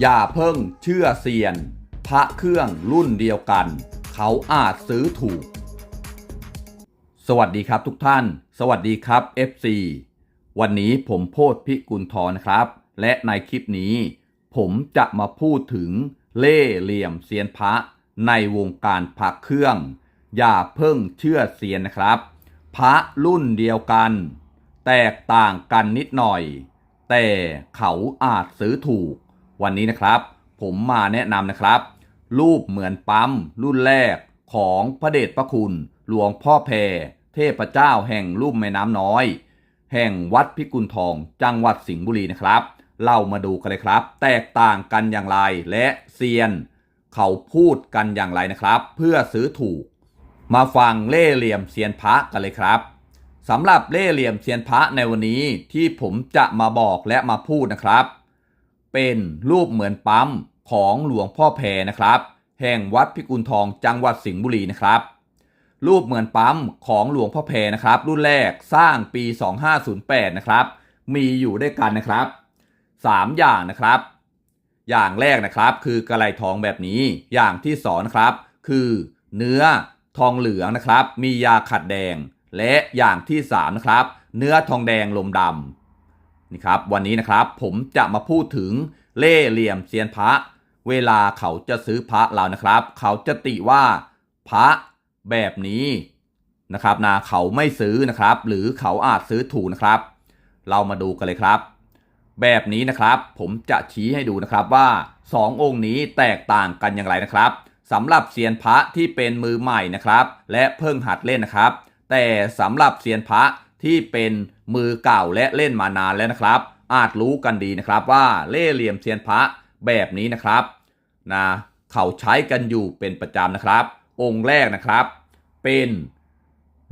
อย่าเพิ่งเชื่อเซียน พระเครื่องรุ่นเดียวกัน เขาอาจซื้อถูก สวัสดีครับทุกท่าน สวัสดีครับ FC วันนี้ผมโพธพิกุลทรครับ และในคลิปนี้ ผมจะมาพูดถึงเล่เหลี่ยมเซียนพระในวงการพระเครื่อง อย่าเพิ่งเชื่อเซียนนะครับ พระรุ่นเดียวกัน แตกต่างกันนิดหน่อย แต่เขาอาจซื้อถูก วันนี้นะครับ ผมมาแนะนำนะครับ รูปเหมือนปั๊มรุ่นแรกของพระเดชพระคุณ หลวงพ่อแพรเทพเจ้าแห่งลุ่มแม่น้ำน้อย แห่งวัดพิกุลทองจังหวัดสิงห์บุรีนะครับ เรามาดูกันเลยครับ แตกต่างกันอย่างไรและเซียน เขาพูดกันอย่างไรนะครับ เพื่อซื้อถูก มาฟังเล่เหลี่ยมเซียนพระกันเลยครับสำหรับเล่เหลี่ยมเซียนพระในวันนี้ที่ผมจะมาบอกและมาพูดนะครับ เป็นรูปเหมือนปั๊มของหลวงพ่อแพรนะครับ แห่งวัดพิกุลทองจังหวัดสิงห์บุรีนะครับ รูปเหมือนปั๊มของหลวงพ่อแพรนะครับ รุ่นแรกสร้างปี 2508 นะครับ มีอยู่ด้วยกันนะครับ 3 อย่างนะครับ อย่างแรกนะครับคือกระไหลทองแบบนี้ อย่างที่สองนะครับ คือเนื้อทองเหลืองนะครับ มียาขัดแดง และอย่างที่สามนะครับ เนื้อทองแดงลมดำ นี่ครับวันนี้นะครับผมจะมาพูดถึงเล่เหลี่ยมเซียนพระ เวลาเขาจะซื้อพระเรานะครับ เขาจะติว่าพระแบบนี้นะครับนะเขาไม่ซื้อนะครับ หรือเขาอาจซื้อถูกนะครับ เรามาดูกันเลยครับ แบบนี้นะครับผมจะชี้ให้ดูนะครับว่าสององค์นี้แตกต่างกันอย่างไรนะครับสำหรับเซียนพระที่เป็นมือใหม่นะครับ และเพิ่งหัดเล่นนะครับ แต่สำหรับเซียนพระ ที่เป็นมือเก่าและเล่นมานานแล้วนะครับ อาจรู้กันดีนะครับว่าเล่เหลี่ยมเซียนพระแบบนี้นะครับนะเขาใช้กันอยู่เป็นประจำนะครับ องค์แรกนะครับ เป็น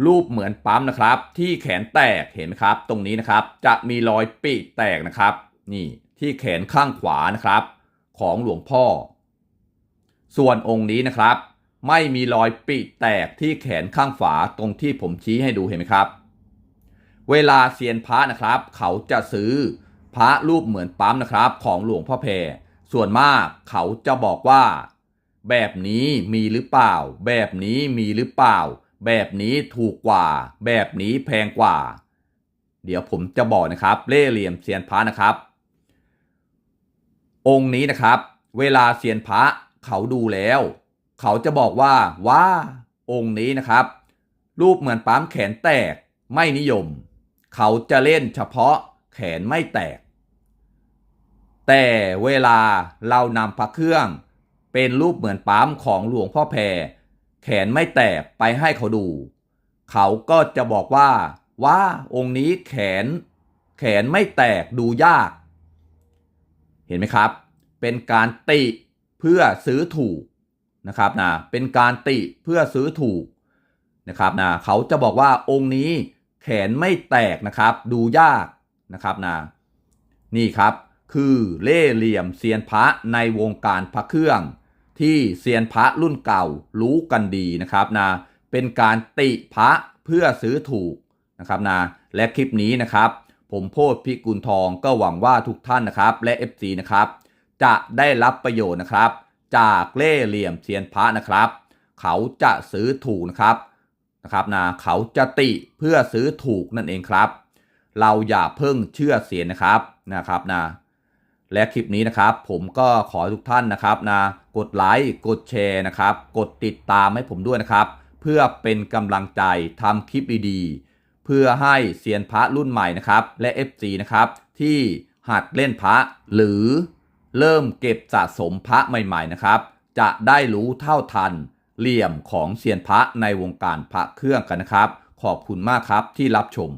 รูปเหมือนปั๊มนะครับ ที่แขนแตกเห็นไหมครับ ตรงนี้นะครับจะมีรอยปีกแตกนะครับ นี่ที่แขนข้างขวานะครับ ของหลวงพ่อ ส่วนองค์นี้นะครับ ไม่มีรอยปีกแตกที่แขนข้างฝาตรงที่ผมชี้ให้ดูเห็นไหมครับ เวลาเซียนพระนะครับ เขาจะซื้อพระรูปเหมือนปั๊มนะครับ ของหลวงพ่อแพรส่วนมากเขาจะบอกว่า แบบนี้มีหรือเปล่า แบบนี้มีหรือเปล่า แบบนี้ถูกกว่า แบบนี้แพงกว่า เดี๋ยวผมจะบอกนะครับเล่เหลี่ยมเซียนพระนะครับ องค์นี้นะครับ เวลาเซียนพระเขาดูแล้ว เขาจะบอกว่าว่าองค์นี้นะครับ รูปเหมือนปั๊มแขนแตกไม่นิยม เขาจะเล่นเฉพาะแขนไม่แตก แต่เวลาเรานำพระเครื่องเป็นรูปเหมือนปั๊มของหลวงพ่อแพรแขนไม่แตกไปให้เขาดู เขาก็จะบอกว่า ว่าองค์นี้แขน แขนไม่แตกดูยาก เห็นไหมครับ เป็นการติเพื่อซื้อถูกนะครับนะเป็นการติเพื่อซื้อถูกนะครับนะเขาจะบอกว่าองค์นี้ แขนไม่แตกนะครับ ดูยากนะครับนะนี่ครับคือเล่เหลี่ยมเซียนพระในวงการพระเครื่อง ที่เซียนพระรุ่นเก่ารู้กันดีนะครับนะเป็นการติพระเพื่อซื้อถูกนะครับนะและคลิปนี้นะครับ ผมโพธพิกุลทองก็หวังว่าทุกท่านนะครับ และ FC นะครับจะได้รับประโยชน์นะครับ จากเล่เหลี่ยมเซียนพระนะครับ เขาจะซื้อถูกนะครับ นะครับนะเขาจะติเพื่อซื้อถูกนั่นเองครับ เราอย่าเพิ่งเชื่อเสียนะครับนะครับนะและคลิปนี้นะครับผมก็ขอทุกท่านนะครับนะกดไลค์กดแชร์นะครับ กดติดตามให้ผมด้วยนะครับ เพื่อเป็นกำลังใจทำคลิปดีๆเพื่อให้เซียนพระรุ่นใหม่นะครับ และ FC นะครับที่หัดเล่นพระหรือเริ่มเก็บสะสมพระใหม่ๆนะครับ จะได้รู้เท่าทัน เหลี่ยมของเซียนพระในวงการพระเครื่องกันนะครับ ขอบคุณมากครับที่รับชม